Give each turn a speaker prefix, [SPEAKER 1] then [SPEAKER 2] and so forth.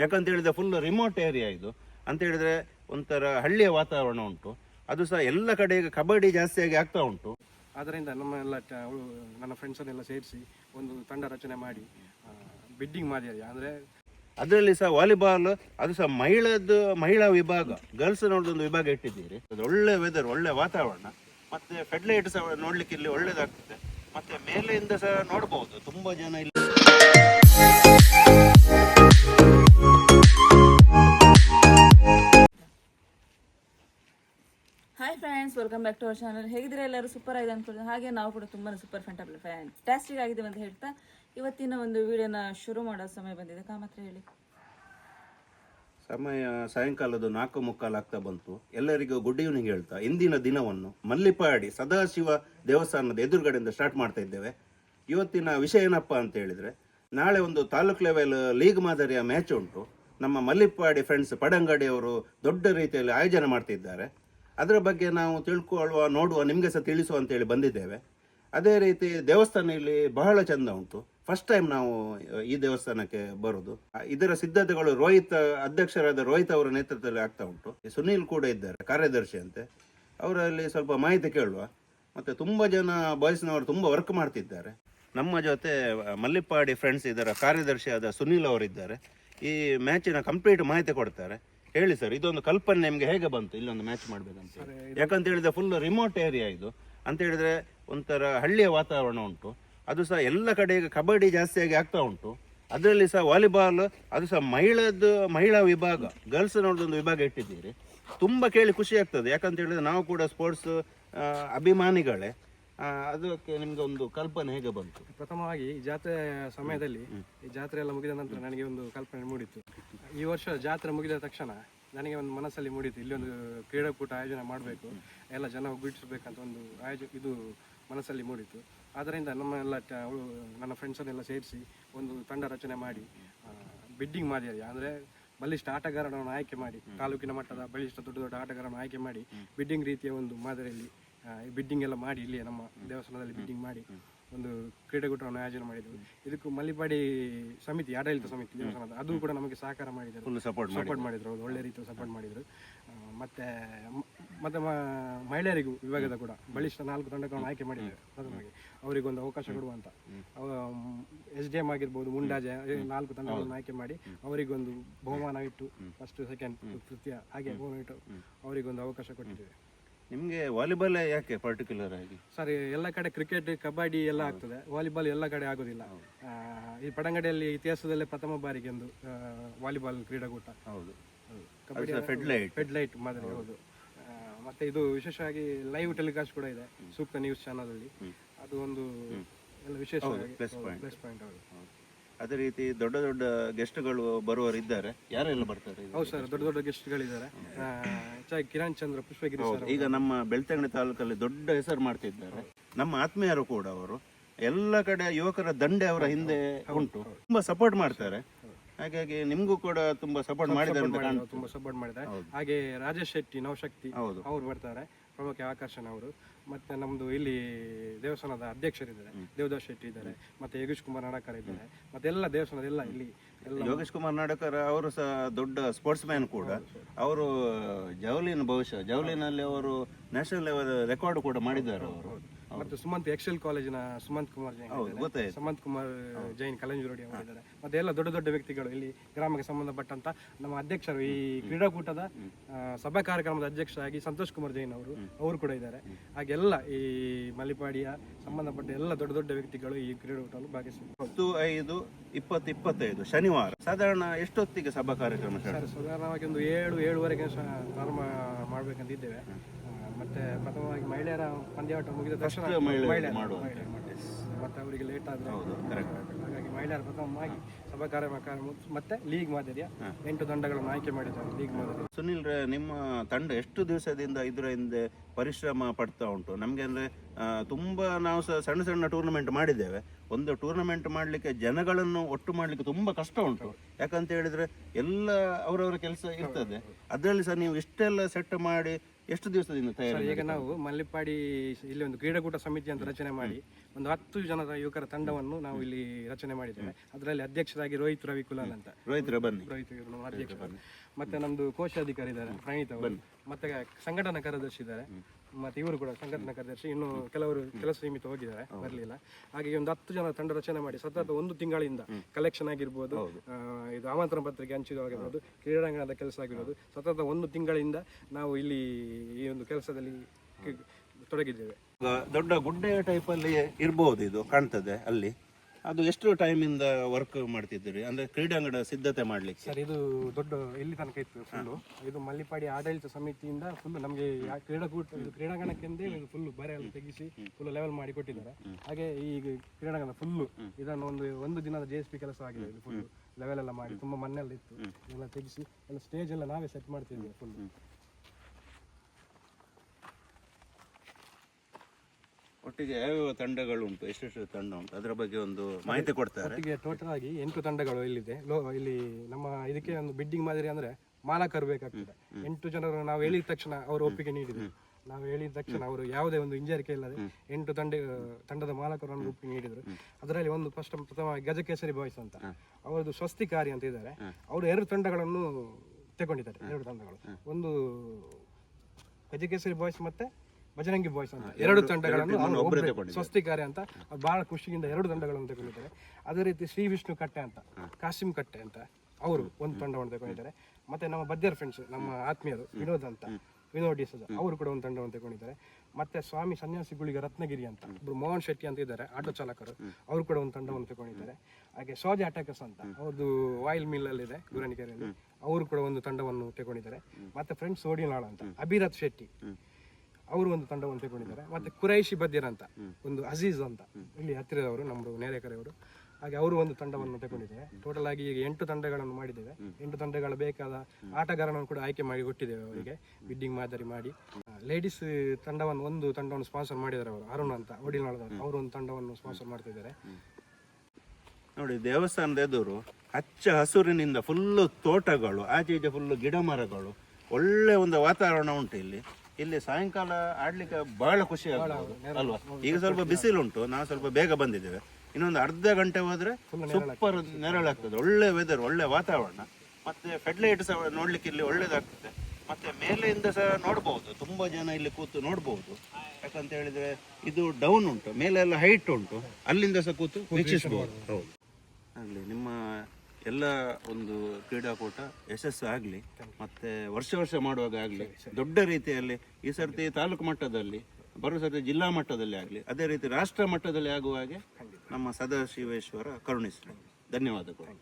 [SPEAKER 1] ಯಾಕಂತ ಹೇಳಿದ್ರೆ full remote area ಇದು. ಅಂತ ಹೇಳಿದ್ರೆ ಒಂಥರ ಹಳ್ಳಿಯ ವಾತಾವರಣ ಉಂಟು. ಅದು ಸಹ ಎಲ್ಲ ಕಡೆ ಈಗ ಕಬಡ್ಡಿ ಜಾಸ್ತಿಯಾಗಿ ಆಗ್ತಾ ಉಂಟು.
[SPEAKER 2] ಆದ್ದರಿಂದ ನಮ್ಮ ಎಲ್ಲ ನನ್ನ ಫ್ರೆಂಡ್ಸನ್ನೆಲ್ಲ ಸೇರಿಸಿ ಒಂದು ತಂಡ ರಚನೆ ಮಾಡಿ ಬಿಡ್ಡಿಂಗ್ ಮಾಡಿದ್ದಾರೆ ಅಂದರೆ
[SPEAKER 1] ಅದರಲ್ಲಿ ಸಹ ವಾಲಿಬಾಲ್ ಅದು ಸಹ ಮಹಿಳದ್ದು ಮಹಿಳಾ ವಿಭಾಗ ಗರ್ಲ್ಸ್ ಒಂದು ವಿಭಾಗ ಇಟ್ಟಿದ್ದೀರಿ. ಅದು ಒಳ್ಳೆ ವೆದರ್ ಒಳ್ಳೆ ವಾತಾವರಣ. ಮತ್ತೆ ಫೆಡ್ಲೈಟ್ ಸಹ ನೋಡ್ಲಿಕ್ಕೆ ಇಲ್ಲಿ ಒಳ್ಳೇದಾಗ್ತದೆ. ಮತ್ತೆ ಮೇಲೆಯಿಂದ ಸಹ ನೋಡಬಹುದು ತುಂಬಾ ಜನ ಇಲ್ಲಿ.
[SPEAKER 3] Friends welcome back to our channel ಹೇಗಿದ್ರೆ ಎಲ್ಲರೂ? ಸೂಪರ್ ಆಗಿದೆ ಅನ್ಕೊಳ್ತೀನಿ ಹಾಗೆ ನಾವು ಕೂಡ ತುಂಬಾ ಸೂಪರ್ ಫ್ಯಾಂಟಬಲ್ ಫ್ಯಾಂಟಾಸ್ಟಿಕ್ ಆಗಿದೆ ಅಂತ ಹೇಳ್ತಾ ಇವತ್ತಿನ ಒಂದು ವಿಡಿಯೋನ ಶುರು ಮಾಡೋ ಸಮಯ ಬಂದಿದೆ. ಕಾಮತ್ರ ಹೇಳಿ.
[SPEAKER 1] ಸಮಯ ಸಾಯಂಕಾಲದ ನಾಲ್ಕು ಮುಕ್ಕಾಲು ಆಗ್ತಾ ಬಂತು. ಎಲ್ಲರಿಗೂ ಗುಡ್ ಈವ್ನಿಂಗ್ ಹೇಳ್ತಾ. ಇಂದಿನ ದಿನವನ್ನು ಮಲ್ಲಿಪಾಡಿ ಸದಾಶಿವ ದೇವಸ್ಥಾನದ ಎದುರುಗಡೆಯಿಂದ ಸ್ಟಾರ್ಟ್ ಮಾಡ್ತಾ ಇದ್ದೇವೆ. ಇವತ್ತಿನ ವಿಷಯ ಏನಪ್ಪ ಅಂತ ಹೇಳಿದ್ರೆ, ನಾಳೆ ಒಂದು ತಾಲೂಕ್ ಲೆವೆಲ್ ಲೀಗ್ ಮಾದರಿಯ ಮ್ಯಾಚ್ ಉಂಟು. ನಮ್ಮ ಮಲ್ಲಿಪಾಡಿ ಫ್ರೆಂಡ್ಸ್ ಪಡಂಗಡಿ ಅವರು ದೊಡ್ಡ ರೀತಿಯಲ್ಲಿ ಆಯೋಜನೆ ಮಾಡ್ತಿದ್ದಾರೆ. ಅದರ ಬಗ್ಗೆ ನಾವು ತಿಳ್ಕೊಳ್ಳುವ, ನೋಡುವ, ನಿಮಗೆ ಸಹ ತಿಳಿಸುವ ಅಂತೇಳಿ ಬಂದಿದ್ದೇವೆ. ಅದೇ ರೀತಿ ದೇವಸ್ಥಾನ ಇಲ್ಲಿ ಬಹಳ ಚಂದ ಉಂಟು. ಫಸ್ಟ್ ಟೈಮ್ ನಾವು ಈ ದೇವಸ್ಥಾನಕ್ಕೆ ಬರೋದು. ಇದರ ಸಿದ್ಧತೆಗಳು ರೋಹಿತ್, ಅಧ್ಯಕ್ಷರಾದ ರೋಹಿತ್ ಅವರ ನೇತೃತ್ವದಲ್ಲಿ ಆಗ್ತಾ ಉಂಟು. ಸುನೀಲ್ ಕೂಡ ಇದ್ದಾರೆ, ಕಾರ್ಯದರ್ಶಿ ಅಂತೆ. ಅವರಲ್ಲಿ ಸ್ವಲ್ಪ ಮಾಹಿತಿ ಕೇಳುವ. ಮತ್ತೆ ತುಂಬಾ ಜನ ಬಾಯ್ಸ್ನವರು ತುಂಬಾ ವರ್ಕ್ ಮಾಡ್ತಿದ್ದಾರೆ. ನಮ್ಮ ಜೊತೆ ಮಲ್ಲಿಪ್ಪಾಡಿ ಫ್ರೆಂಡ್ಸ್ ಇದರ ಕಾರ್ಯದರ್ಶಿಯಾದ ಸುನೀಲ್ ಅವರಿದ್ದಾರೆ. ಈ ಮ್ಯಾಚಿನ ಕಂಪ್ಲೀಟ್ ಮಾಹಿತಿ ಕೊಡ್ತಾರೆ. ಹೇಳಿ ಸರ್ ಇದೊಂದು ಕಲ್ಪನೆ ನಿಮ್ಗೆ ಹೇಗೆ ಬಂತು? ಇಲ್ಲೊಂದು ಮ್ಯಾಚ್ ಮಾಡ್ಬೇಕಂತ ಯಾಕಂತ ಹೇಳಿದ್ರೆ ಫುಲ್ ರಿಮೋಟ್ ಏರಿಯಾ ಇದು. ಅಂತ ಹೇಳಿದ್ರೆ ಒಂಥರ ಹಳ್ಳಿಯ ವಾತಾವರಣ ಉಂಟು. ಅದು ಸಹ ಎಲ್ಲ ಕಡೆ ಈಗ ಕಬಡ್ಡಿ ಜಾಸ್ತಿಯಾಗಿ ಆಗ್ತಾ ಉಂಟು. ಅದರಲ್ಲಿ ಸಹ ವಾಲಿಬಾಲ್ ಅದು ಸಹ ಮಹಿಳದ್ದು ಮಹಿಳಾ ವಿಭಾಗ ಗರ್ಲ್ಸ್ ಒಂದು ವಿಭಾಗ ಇಟ್ಟಿದ್ದೀರಿ. ತುಂಬ ಕೇಳಿ ಖುಷಿ ಆಗ್ತದೆ. ಯಾಕಂತ ಹೇಳಿದ್ರೆ ನಾವು ಕೂಡ ಸ್ಪೋರ್ಟ್ಸ್ ಅಭಿಮಾನಿಗಳೇ. ಅದಕ್ಕೆ ನಿಮ್ಗೆ ಒಂದು ಕಲ್ಪನೆ ಹೇಗೆ ಬಂತು?
[SPEAKER 2] ಪ್ರಥಮವಾಗಿ ಈ ಜಾತ್ರೆ ಸಮಯದಲ್ಲಿ ಈ ಜಾತ್ರೆ ಎಲ್ಲ ಮುಗಿದ ನಂತರ ನನಗೆ ಒಂದು ಕಲ್ಪನೆ ಮೂಡಿತ್ತು. ಈ ವರ್ಷ ಜಾತ್ರೆ ಮುಗಿದ ತಕ್ಷಣ ನನಗೆ ಒಂದು ಮನಸ್ಸಲ್ಲಿ ಮೂಡಿತ್ತು ಇಲ್ಲಿ ಒಂದು ಕ್ರೀಡಾಕೂಟ ಆಯೋಜನೆ ಮಾಡಬೇಕು ಎಲ್ಲ ಜನ ಒಗ್ಗೂಡಿಸಬೇಕಂತ ಒಂದು ಆಯೋಜ ಇದು ಮನಸ್ಸಲ್ಲಿ ಮೂಡಿತ್ತು. ಆದ್ದರಿಂದ ನಮ್ಮ ಎಲ್ಲ ಟ- ಅವ್ರು ನನ್ನ ಫ್ರೆಂಡ್ಸನ್ನೆಲ್ಲ ಸೇರಿಸಿ ಒಂದು ತಂಡ ರಚನೆ ಮಾಡಿ ಬಿಡ್ಡಿಂಗ್ ಮಾದರಿ ಅಂದರೆ ಬಲಿಷ್ಠ ಆಟಗಾರರನ್ನು ಆಯ್ಕೆ ಮಾಡಿ ತಾಲೂಕಿನ ಮಟ್ಟದ ಬಲಿಷ್ಠ ದೊಡ್ಡ ದೊಡ್ಡ ಆಟಗಾರರನ್ನು ಆಯ್ಕೆ ಮಾಡಿ ಬಿಡ್ಡಿಂಗ್ ರೀತಿಯ ಒಂದು ಮಾದರಿಯಲ್ಲಿ ಬಿಡ್ಡಿಂಗ್ ಎಲ್ಲ ಮಾಡಿ ಇಲ್ಲಿ ನಮ್ಮ ದೇವಸ್ಥಾನದಲ್ಲಿ ಬಿಡ್ಡಿಂಗ್ ಮಾಡಿ ಒಂದು ಕ್ರೀಡಾಕೂಟವನ್ನು ಆಯೋಜನೆ ಮಾಡಿದ್ವಿ. ಇದಕ್ಕೂ ಮಲ್ಲಿಪಾಡಿ ಸಮಿತಿ ಆಡಳಿತ ಸಮಿತಿ ದೇವಸ್ಥಾನದ ಅದು ಕೂಡ ನಮಗೆ ಸಹಕಾರ ಮಾಡಿದರು.
[SPEAKER 1] ಫುಲ್ ಸಪೋರ್ಟ್
[SPEAKER 2] ಸಪೋರ್ಟ್ ಮಾಡಿದ್ರು. ಒಳ್ಳೆ ರೀತಿ ಸಪೋರ್ಟ್ ಮಾಡಿದ್ರು. ಮತ್ತೆ ಮತ್ತೆ ಮಹಿಳೆಯರಿಗೂ ವಿಭಾಗದ ಕೂಡ ಬಲಿಷ್ಠ ನಾಲ್ಕು ತಂಡಗಳನ್ನು ಆಯ್ಕೆ ಮಾಡಿದ್ದಾರೆ. ಪ್ರಥಮವಾಗಿ ಅವರಿಗೊಂದು ಅವಕಾಶ ಕೊಡುವಂತ. ಎಸ್ ಡಿ ಎಂ ಆಗಿರ್ಬೋದು ಮುಂಡಾಜ ನಾಲ್ಕು ತಂಡಗಳನ್ನು ಆಯ್ಕೆ ಮಾಡಿ ಅವರಿಗೊಂದು ಬಹುಮಾನ ಇಟ್ಟು ಫಸ್ಟ್ ಸೆಕೆಂಡ್ ತೃತೀಯ ಹಾಗೆ ಬಹುಮಾನ ಇಟ್ಟು ಅವರಿಗೊಂದು ಅವಕಾಶ ಕೊಟ್ಟಿದ್ದೇವೆ.
[SPEAKER 1] ನಿಮ್ಗೆ ವಾಲಿಬಾಲ್ ಯಾಕೆ ಪರ್ಟಿಕ್ಯುಲರ್ ಆಗಿ?
[SPEAKER 2] ಸರ್ ಎಲ್ಲ ಕಡೆ ಕ್ರಿಕೆಟ್ ಕಬಡ್ಡಿ ಎಲ್ಲ ಆಗ್ತದೆ. ವಾಲಿಬಾಲ್ ಎಲ್ಲ ಕಡೆ ಆಗೋದಿಲ್ಲ. ಆ, ಈ ಪಡಂಗಡಿಯಲ್ಲಿ ಇತಿಹಾಸದಲ್ಲೇ ಪ್ರಥಮ ಬಾರಿಗೆ ಒಂದು ಆ, ವಾಲಿಬಾಲ್ ಕ್ರೀಡಾಕೂಟ.
[SPEAKER 1] ಹೌದು.
[SPEAKER 2] ಕಬಡ್ಡಿ
[SPEAKER 1] ಫೆಡ್ ಲೈಟ್
[SPEAKER 2] ಫೆಡ್ ಲೈಟ್ ಮಾದರಿ ಹೌದು. ಆ, ಮತ್ತೆ ಇದು ವಿಶೇಷವಾಗಿ ಲೈವ್ ಟೆಲಿಕಾಸ್ಟ್ ಕೂಡ ಇದೆ ಸೂಕ್ತ ನ್ಯೂಸ್ ಚಾನಲ್ ಅಲ್ಲಿ. ಅದು ಒಂದು ಎಲ್ಲ ವಿಶೇಷವಾಗಿ. ಪ್ಲಸ್ ಪಾಯಿಂಟ್ ಹೌದು.
[SPEAKER 1] ಅದೇ ರೀತಿ ದೊಡ್ಡ ದೊಡ್ಡ ಗೆಸ್ಟ್ಗಳು ಬರುವವರು ಇದ್ದಾರೆ ಯಾರೆಲ್ಲ ಬರ್ತಾರೆ ಈಗ?
[SPEAKER 2] ಹೌದು ಸರ್ ದೊಡ್ಡ ದೊಡ್ಡ ಗೆಸ್ಟ್ಗಳಿದ್ದಾರೆ. ಹೆಚ್ಚಾಗಿ ಕಿರಣ್ ಚಂದ್ರ ಪುಷ್ಪಗಿರಿ ಸರ್
[SPEAKER 1] ಈಗ ನಮ್ಮ ಬೆಳ್ತಂಗಡಿ ತಾಲೂಕಲ್ಲಿ ದೊಡ್ಡ ಹೆಸರು ಮಾಡ್ತಿದ್ದಾರೆ. ನಮ್ಮ ಆತ್ಮೀಯರು ಕೂಡ ಅವರು. ಎಲ್ಲ ಕಡೆ ಯುವಕರ ದಂಡೆ ಅವರ ಹಿಂದೆ ಉಂಟು. ತುಂಬಾ ಸಪೋರ್ಟ್ ಮಾಡ್ತಾರೆ. ಹಾಗಾಗಿ ನಿಮ್ಗೂ ಕೂಡ ತುಂಬಾ ಸಪೋರ್ಟ್ ಮಾಡಿದ್ದಾರೆ ಅಂತ
[SPEAKER 2] ತುಂಬಾ ಸಪೋರ್ಟ್ ಮಾಡಿದ್ದಾರೆ. ಹಾಗೆ ರಾಜೇಶ್ ಶೆಟ್ಟಿ ನವಶಕ್ತಿ
[SPEAKER 1] ಹೌದು.
[SPEAKER 2] ಅವ್ರು ಬರ್ತಾರೆ. ಪ್ರಮುಖ ಆಕರ್ಷಣ ಅವರು. ಮತ್ತೆ ನಮ್ದು ಇಲ್ಲಿ ದೇವಸ್ಥಾನದ ಅಧ್ಯಕ್ಷರಿದ್ದಾರೆ. ದೇವದಾಸ್ ಶೆಟ್ಟಿ ಇದ್ದಾರೆ. ಮತ್ತೆ ಯೋಗೇಶ್ ಕುಮಾರ್ ನಾಡಕರ್ ಇದ್ದಾರೆ. ಮತ್ತೆ ಎಲ್ಲ ದೇವಸ್ಥಾನದ ಎಲ್ಲ ಇಲ್ಲಿ ಎಲ್ಲ
[SPEAKER 1] ಯೋಗೇಶ್ ಕುಮಾರ್ ನಾಡಕರ್ ಅವರು ಸಹ ದೊಡ್ಡ ಸ್ಪೋರ್ಟ್ಸ್ ಮ್ಯಾನ್ ಕೂಡ. ಅವರು ಜವಲಿನ್ ಬಹುಶಃ ಜವಲಿನಲ್ಲಿ ಅವರು ನ್ಯಾಷನಲ್ ಲೆವೆಲ್ ರೆಕಾರ್ಡ್ ಕೂಡ ಮಾಡಿದ್ದಾರೆ ಅವರು.
[SPEAKER 2] ಮತ್ತು ಸುಮಂತ್ ಎಕ್ಸೆಲ್ ಕಾಲೇಜಿನ ಸುಮಂತ್ ಕುಮಾರ್ ಜೈನ್ ಇದ್ದಾರೆ. ಸುಮಂತ್ ಕುಮಾರ್ ಜೈನ್ ಕಲಂಜುರೋಡಿ ಅವರಿದ್ದಾರೆ ಮತ್ತೆ ಎಲ್ಲ ದೊಡ್ಡ ದೊಡ್ಡ ವ್ಯಕ್ತಿಗಳು ಇಲ್ಲಿ ಗ್ರಾಮಕ್ಕೆ ಸಂಬಂಧಪಟ್ಟಂತ ನಮ್ಮ ಅಧ್ಯಕ್ಷರು ಈ ಕ್ರೀಡಾಕೂಟದ ಆ, ಸಭಾ ಕಾರ್ಯಕ್ರಮದ ಅಧ್ಯಕ್ಷರಾಗಿ ಸಂತೋಷ್ ಕುಮಾರ್ ಜೈನ್ ಅವರು ಅವರು ಕೂಡ ಇದ್ದಾರೆ. ಹಾಗೆಲ್ಲ ಈ ಮಲಿಪಾಡಿಯ ಸಂಬಂಧಪಟ್ಟ ಎಲ್ಲ ದೊಡ್ಡ ದೊಡ್ಡ ವ್ಯಕ್ತಿಗಳು ಈ ಕ್ರೀಡಾಕೂಟದಲ್ಲಿ ಭಾಗವಹಿಸಿದ್ದಾರೆ.
[SPEAKER 1] ಹತ್ತು ಐದು ಇಪ್ಪತ್ತು ಇಪ್ಪತ್ತೈದು ಶನಿವಾರ. ಸಾಧಾರಣ ಎಷ್ಟೊತ್ತಿಗೆ ಸಭಾ ಕಾರ್ಯಕ್ರಮ
[SPEAKER 2] ಸರ್ ಸಾಧಾರಣವಾಗಿ ಒಂದು ಏಳು ಏಳುವರೆಗೆ ಪ್ರಾರಂಭ ಮಾಡ್ಬೇಕಂತ ಇದ್ದೇವೆ. ಮತ್ತೆ ಪ್ರಥಮವಾಗಿ ಮಹಿಳೆಯರ ಪಂದ್ಯಾಟ ಮುಗಿದ ತಕ್ಷಣ ಮಹಿಳೆ
[SPEAKER 1] ಮಾಡುವ.
[SPEAKER 2] ಮತ್ತೆ ಅವರಿಗೆ ಲೇಟ್ ಆದ್ರೆ ಹಾಗಾಗಿ ಮಹಿಳೆಯರ ಪ್ರಥಮವಾಗಿ ಸಭಾ ಕಾರ್ಯಕ್ರಮ ಮತ್ತೆ ಲೀಗ್ ಮಾದರಿಯ ಎಂಟು ತಂಡಗಳನ್ನು ಆಯ್ಕೆ ಮಾಡಿದ್ದಾರೆ ಲೀಗ್ ಮಾದರಿ
[SPEAKER 1] ಸುನಿಲ್ ರೇ ನಿಮ್ಮ ತಂಡ ಎಷ್ಟು ದಿವಸದಿಂದ ಇದರ ಹಿಂದೆ ಪರಿಶ್ರಮ ಪಡ್ತಾ ಉಂಟು? ನಮಗೆ ಅಂದ್ರೆ ತುಂಬ ತುಂಬಾ ನಾವು ಸಹ ಸಣ್ಣ ಸಣ್ಣ ಟೂರ್ನಮೆಂಟ್ ಮಾಡಿದ್ದೇವೆ. ಒಂದು ಟೂರ್ನಮೆಂಟ್ ಮಾಡಲಿಕ್ಕೆ ಜನಗಳನ್ನು ಒಟ್ಟು ಮಾಡಲಿಕ್ಕೆ ತುಂಬಾ ಕಷ್ಟ ಉಂಟು. ಯಾಕಂತ ಹೇಳಿದ್ರೆ ಎಲ್ಲ ಅವರವರ ಕೆಲಸ ಇರ್ತದೆ. ಅದರಲ್ಲಿ ಸಹ ನೀವು ಇಷ್ಟೆಲ್ಲ ಸೆಟ್ ಮಾಡಿ ಎಷ್ಟು ದಿವಸದಿಂದ
[SPEAKER 2] ಸರ್
[SPEAKER 1] ತಯಾರಿ
[SPEAKER 2] ಈಗ ನಾವು ಮಲ್ಲಿಪಾಡಿ ಇಲ್ಲಿ ಒಂದು ಕ್ರೀಡಾಕೂಟ ಸಮಿತಿ ಅಂತ ರಚನೆ ಮಾಡಿ ಒಂದು ಹತ್ತು ಜನರ ಯುವಕರ ತಂಡವನ್ನು ನಾವು ಇಲ್ಲಿ ರಚನೆ ಮಾಡಿದ್ದೇವೆ. ಅದರಲ್ಲಿ ಅಧ್ಯಕ್ಷರಾಗಿ ರೋಹಿತ್ ರವಿಕುಲಾಲ್ ಅಂತ.
[SPEAKER 1] ರೋಹಿತ್ರ ಬನ್ನಿ.
[SPEAKER 2] ರೋಹಿತ್ ಇವರು ನಮ್ಮ ಅಧ್ಯಕ್ಷರು. ಮತ್ತೆ ನಮ್ದು ಕೋಶಾಧಿಕಾರಿ ಇದ್ದಾರೆ ಪ್ರಣೀತ್ ಅವರು. ಮತ್ತೆ ಸಂಘಟನಾ ಕಾರ್ಯದರ್ಶಿ ಇದ್ದಾರೆ. ಮತ್ತೆ ಇವರು ಕೂಡ ಸಂಘಟನಾ ಕಾರ್ಯದರ್ಶಿ ಇನ್ನು ಕೆಲವರು ಕೆಲಸ ಸೀಮಿತ ಹೋಗಿದ್ದಾರೆ ಬರಲಿಲ್ಲ. ಹಾಗೆ ಒಂದು ಹತ್ತು ಜನ ತಂಡ ರಚನೆ ಮಾಡಿ ಸತತ ಒಂದು ತಿಂಗಳಿಂದ ಕಲೆಕ್ಷನ್ ಆಗಿರ್ಬೋದು ಆ, ಇದು ಆಮಂತ್ರಣ ಪತ್ರಿಕೆ ಹಂಚಿದಾಗಿರ್ಬೋದು ಕ್ರೀಡಾಂಗಣದ ಕೆಲಸ ಆಗಿರ್ಬೋದು ಸತತ ಒಂದು ತಿಂಗಳಿಂದ ನಾವು ಇಲ್ಲಿ ಈ ಒಂದು ಕೆಲಸದಲ್ಲಿ ಕ- ತೊಡಗಿದ್ದೇವೆ.
[SPEAKER 1] ದೊಡ್ಡ ಗುಡ್ಡೆ ಟೈಪ್ ಅಲ್ಲಿ ಇರ್ಬೋದು ಇದು ಕಾಣ್ತದೆ ಅಲ್ಲಿ. ಅದು ಎಷ್ಟು ಟೈಮ್ ಇಂದ ವರ್ಕ್ ಮಾಡ್ತಿದ್ದೀರಿ? ಅಂದ್ರೆ ಕ್ರೀಡಾಂಗಣ ಸಿದ್ಧತೆ ಮಾಡ್ಲಿಕ್ಕೆ.
[SPEAKER 2] ಸರ್ ಇದು ದೊಡ್ಡ ಇಲ್ಲಿ ತನಕ ಇತ್ತು ಫುಲ್ಲು ಇದು ಮಲ್ಲಿಪಾಡಿ ಆಡಳಿತ ಸಮಿತಿಯಿಂದ ಫುಲ್ ನಮಗೆ ಕ್ರೀಡಾಕೂಟ ಇದು ಕ್ರೀಡಾಂಗಣಕ್ಕೆಂದೇ ಫುಲ್ ಬರೆ ಎಲ್ಲ ತೆಗಿಸಿ ಫುಲ್ ಲೆವೆಲ್ ಮಾಡಿ ಕೊಟ್ಟಿದ್ದಾರೆ. ಹಾಗೆ ಈ ಕ್ರೀಡಾಂಗಣ ಫುಲ್ಲು ಇದನ್ನು ಒಂದು ಒಂದು ದಿನದ ಜೆ ಎಸ್ ಪಿ ಕೆಲಸ ಆಗಿದೆ ಇದು ಫುಲ್ ಲೆವೆಲ್ ಎಲ್ಲ ಮಾಡಿ ತುಂಬಾ ಮನೆಯಲ್ಲಿ ಇತ್ತು. ಎಲ್ಲ ತೆಗಿಸಿ ಎಲ್ಲ ಸ್ಟೇಜ್ ಎಲ್ಲ ನಾವೇ ಸೆಟ್ ಮಾಡ್ತಿದ್ವಿ ಫುಲ್
[SPEAKER 1] ಒಟ್ಟಿಗೆ ಯಾವ್ಯಾವ ತಂಡಗಳು ಉಂಟು ಎಷ್ಟೆಷ್ಟು ತಂಡ ಉಂಟು? ಅದರ ಬಗ್ಗೆ ಒಂದು ಮಾಹಿತಿ ಕೊಡ್ತಾರೆ.
[SPEAKER 2] ಒಟ್ಟಿಗೆ ಟೋಟಲ್ ಆಗಿ ಎಂಟು ತಂಡಗಳು ಇಲ್ಲಿದೆ. ಲೋ ಇಲ್ಲಿ ನಮ್ಮ ಇದಕ್ಕೆ ಒಂದು ಬಿಡ್ಡಿಂಗ್ ಮಾದರಿ ಅಂದ್ರೆ ಮಾಲಕರು ಬೇಕಾಗ್ತದೆ ಎಂಟು ಜನರು ನಾವು ಹೇಳಿದ ತಕ್ಷಣ ಅವರು ಒಪ್ಪಿಗೆ ನೀಡಿದ್ರು. ನಾವು ಹೇಳಿದ ತಕ್ಷಣ ಅವರು ಯಾವುದೇ ಒಂದು ಹಿಂಜರಿಕೆ ಇಲ್ಲದೆ ಎಂಟು ತಂಡ ತಂಡದ ಮಾಲಕರು ನಮ್ಗೆ ಒಪ್ಪಿಗೆ ನೀಡಿದ್ರು. ಅದರಲ್ಲಿ ಒಂದು ಫಸ್ಟ್ ಪ್ರಥಮ ಗಜಕೇಸರಿ ಬಾಯ್ಸ್ ಅಂತ. ಅವರದು ಸ್ವಸ್ತಿಕಾರಿ ಅಂತ ಇದ್ದಾರೆ. ಅವರು ಎರಡು ತಂಡಗಳನ್ನು ತಗೊಂಡಿದ್ದಾರೆ ಎರಡು ತಂಡಗಳು. ಒಂದು ಗಜಕೇಸರಿ ಬಾಯ್ಸ್ ಮತ್ತೆ ಬಜರಂಗಿ ಬಾಯ್ಸ್ ಅಂತ. ಎರಡು ತಂಡಗಳನ್ನು ಸ್ವಸ್ತಿಕಾರೆ ಅಂತ ಬಹಳ ಖುಷಿಯಿಂದ ಎರಡು ತಂಡಗಳನ್ನು ತಗೊಂಡಿದ್ದಾರೆ ಅದೇ ರೀತಿ ಶ್ರೀ ವಿಷ್ಣು ಕಟ್ಟೆ ಅಂತ ಕಾಶಿಂ ಕಟ್ಟೆ ಅಂತ ಅವರು ಒಂದು ತಂಡವನ್ನು ತಗೊಂಡಿದ್ದಾರೆ ಮತ್ತೆ ನಮ್ಮ ಬದ್ಯರ್ ಫ್ರೆಂಡ್ಸ್ ನಮ್ಮ ಆತ್ಮೀಯರು ವಿನೋದ್ ಅಂತ ವಿನೋದ್ ಡಿಸೋಜ ಅವರು ಕೂಡ ಒಂದು ತಂಡವನ್ನು ತಗೊಂಡಿದ್ದಾರೆ ಮತ್ತೆ ಸ್ವಾಮಿ ಸನ್ಯಾಸಿಗಳಿಗೆ ರತ್ನಗಿರಿ ಅಂತ ಒಬ್ರು ಮೋಹನ್ ಶೆಟ್ಟಿ ಅಂತ ಇದ್ದಾರೆ ಆಟೋ ಚಾಲಕರು. ಅವರು ಕೂಡ ಒಂದು ತಂಡವನ್ನು ತಗೊಂಡಿದ್ದಾರೆ ಹಾಗೆ ಸೋಜಿ ಅಟ್ಯಾಕರ್ಸ್ ಅಂತ ಅವ್ರದ್ದು ಆಯಿಲ್ ಮಿಲ್ ಅಲ್ಲಿ ಇದೆ ಗುರಣಿಕೆರೆಯಲ್ಲಿ. ಅವರು ಕೂಡ ಒಂದು ತಂಡವನ್ನು ತಗೊಂಡಿದ್ದಾರೆ ಮತ್ತೆ ಫ್ರೆಂಡ್ಸ್ ಓಡಿನಾಳ ಅಂತ ಅಭಿರಥ್ ಶೆಟ್ಟಿ. ಅವರು ಒಂದು ತಂಡವನ್ನು ತೆಗೊಂಡಿದ್ದಾರೆ ಮತ್ತೆ ಕುರೈಶಿ ಬದ್ದಿರ ಅಂತ, ಒಂದು ಅಜೀಜ್ ಅಂತ. ಇಲ್ಲಿ ಹತ್ತಿರದವರು ನಮ್ಮದು ನೇರೇಕರೆಯವರು. ಹಾಗೆ ಅವರು ಒಂದು ತಂಡವನ್ನು ತಗೊಂಡಿದ್ದಾರೆ ಟೋಟಲ್ ಆಗಿ ಈಗ ಎಂಟು ತಂಡಗಳನ್ನು ಮಾಡಿದ್ದೇವೆ. ಎಂಟು ತಂಡಗಳ ಬೇಕಾದ ಆಟಗಾರನನ್ನು ಕೂಡ ಆಯ್ಕೆ ಮಾಡಿ ಕೊಟ್ಟಿದ್ದೇವೆ ಅವರಿಗೆ. ಬಿಡ್ಡಿಂಗ್ ಮಾದರಿ ಮಾಡಿ. ಲೇಡೀಸ್ ತಂಡವನ್ನು, ಒಂದು ತಂಡವನ್ನು ಸ್ಪಾನ್ಸರ್ ಮಾಡಿದ್ದಾರೆ ಅವರು. ಅರುಣ್ ಅಂತ ಒಡಿನಾಳದವರು ಅವರು ಒಂದು ತಂಡವನ್ನು ಸ್ಪಾನ್ಸರ್ ಮಾಡ್ತಿದ್ದಾರೆ
[SPEAKER 1] ನೋಡಿ, ದೇವಸ್ಥಾನದ ಎದುರು ಹಚ್ಚ ಹಸುರಿನಿಂದ ಫುಲ್ಲು ತೋಟಗಳು, ಆಚೆ ಈಚೆ ಫುಲ್ಲು ಗಿಡ ಮರಗಳು ಒಳ್ಳೆ ಒಂದು ವಾತಾವರಣ ಉಂಟು ಇಲ್ಲಿ. ಇಲ್ಲಿ ಸಾಯಂಕಾಲ ಆಡ್ಲಿಕ್ಕೆ ಬಹಳ ಖುಷಿ ಆಗ್ಬೋದು ಅಲ್ವಾ? ಈಗ ಸ್ವಲ್ಪ ಬಿಸಿಲುಂಟು ನಾವು ಸ್ವಲ್ಪ ಬೇಗ ಬಂದಿದ್ದೇವೆ. ಇನ್ನೊಂದು ಅರ್ಧ ಗಂಟೆ ಹೋದ್ರೆ ಸೂಪರ್ ನೆರಳಾಗ್ತದೆ. ಒಳ್ಳೆ ವೆದರ್ ಒಳ್ಳೆ ವಾತಾವರಣ. ಮತ್ತೆ ಫೆಡ್ಲೈಟ್ ಸಹ ನೋಡ್ಲಿಕ್ಕೆ ಇಲ್ಲಿ ಒಳ್ಳೇದಾಗ್ತದೆ. ಮತ್ತೆ ಮೇಲೆಯಿಂದ ಸಹ ನೋಡ್ಬೋದು. ತುಂಬಾ ಜನ ಇಲ್ಲಿ ಕೂತು ನೋಡಬಹುದು ಯಾಕಂತ ಹೇಳಿದ್ರೆ ಇದು ಡೌನ್ ಉಂಟು. ಮೇಲೆ ಎಲ್ಲ ಹೈಟ್ ಉಂಟು. ಅಲ್ಲಿಂದ ಸಹ ಕೂತು ವೀಕ್ಷಿಸಬಹುದು ಹೌದು. ಆಗಲಿ ನಿಮ್ಮ ಎಲ್ಲ ಒಂದು ಕ್ರೀಡಾಕೂಟ ಯಶಸ್ಸು ಆಗಲಿ, ಮತ್ತೆ ವರ್ಷ ವರ್ಷ ಮಾಡುವಾಗ ಆಗಲಿ, ದೊಡ್ಡ ರೀತಿಯಲ್ಲಿ ಈ ಸರ್ತಿ ತಾಲೂಕು ಮಟ್ಟದಲ್ಲಿ, ಬರುವ ಸರ್ತಿ ಜಿಲ್ಲಾ ಮಟ್ಟದಲ್ಲಿ ಆಗಲಿ, ಅದೇ ರೀತಿ ರಾಷ್ಟ್ರ ಮಟ್ಟದಲ್ಲಿ ಆಗುವ ಹಾಗೆ ನಮ್ಮ ಸದಾಶಿವೇಶ್ವರ ಕರುಣಿಸಲಿ ಧನ್ಯವಾದಗಳು.